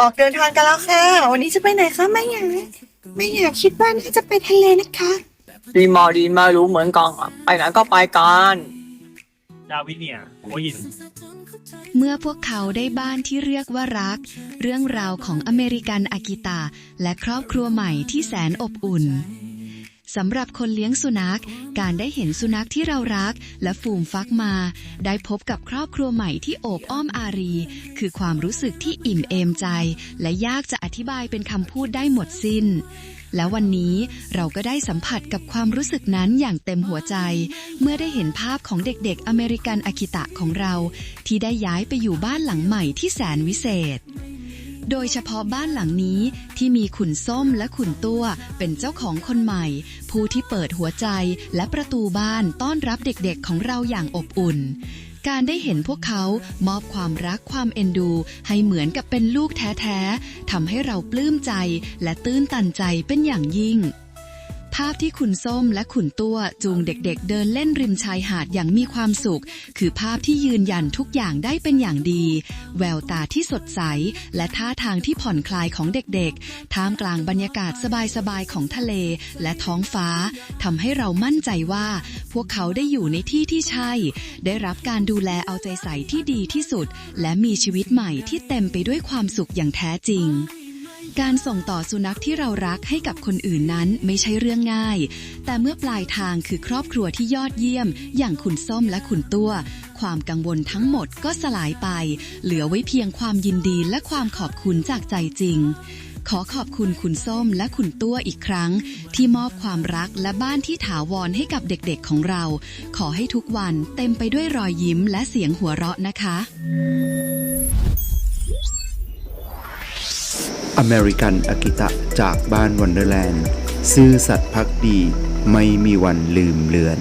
ออกเดินทางกันแล้วค่ะ วันนี้จะไปไหนคะไม่อยากไม่อยากคิดว่าน่าจะไปทะเลนะคะ ดีมาดีมารู้เหมือนกันอะไปไหนก็ไปกันดาวิเนียหัวหิน เมื่อพวกเขาได้บ้านที่เรียกว่ารัก เรื่องราวของอเมริกันอากิตาและครอบครัวใหม่ที่แสนอบอุ่น สำหรับคนเลี้ยงสุนัข การได้เห็นสุนัขที่เรารัก และฝูมฟักมา ได้พบกับครอบครัวใหม่ที่โอบอ้อมอารี คือความรู้สึกที่อิ่มเอมใจ และยากจะอธิบายเป็นคำพูดได้หมดสิ้น แล้ววันนี้เราก็ได้สัมผัสกับความรู้สึกนั้นอย่างเต็มหัวใจ เมื่อได้เห็นภาพของเด็กๆ อเมริกันอากิตะของเรา ที่ได้ย้ายไปอยู่บ้านหลังใหม่ที่แสนวิเศษ โดยเฉพาะบ้านหลังนี้ที่มีขุนส้มและขุนตัวเป็นเจ้าของคนใหม่ ผู้ที่เปิดหัวใจและประตูบ้านต้อนรับเด็กๆของเราอย่างอบอุ่น การได้เห็นพวกเขามอบความรักความเอ็นดู ให้เหมือนกับเป็นลูกแท้ๆทำให้เราปลื้มใจและตื้นตันใจเป็นอย่างยิ่งาพที่ขุนส้มและขุนตัวจูงเด็กๆ เดินเล่นริมชายหาดอย่างมีความสุข คือภาพที่ยืนยันทุกอย่างได้เป็นอย่างดี แววตาที่สดใส และท่าทางที่ผ่อนคลายของเด็กๆ ท่ามกลางบรรยากาศสบายๆของทะเลและท้องฟ้าทำให้เรามั่นใจว่า พวกเขาได้อยู่ในที่ที่ใช่ ได้รับการดูแลเอาใจใส่ที่ดีที่สุด และมีชีวิตใหม่ที่เต็มไปด้วยความสุขอย่างแท้จริง การส่งต่อสุนัขที่เรารักให้กับคนอื่นนั้นไม่ใช่เรื่องง่าย แต่เมื่อปลายทางคือครอบครัวที่ยอดเยี่ยม อย่างคุณส้มและคุณตัว ความกังวลทั้งหมดก็สลายไป เหลือไว้เพียงความยินดีและความขอบคุณจากใจจริงขอขอบคุณคุณส้มและคุณตัวอีกครั้ง ที่มอบความรักและบ้านที่ถาวรให้กับเด็กๆของเรา ขอให้ทุกวันเต็มไปด้วยรอยยิ้มและเสียงหัวเราะนะคะ อเมริกันอากิตะจากบ้านวันเดอร์แลนด์ ซื่อสัตย์พักดีไม่มีวันลืมเลือน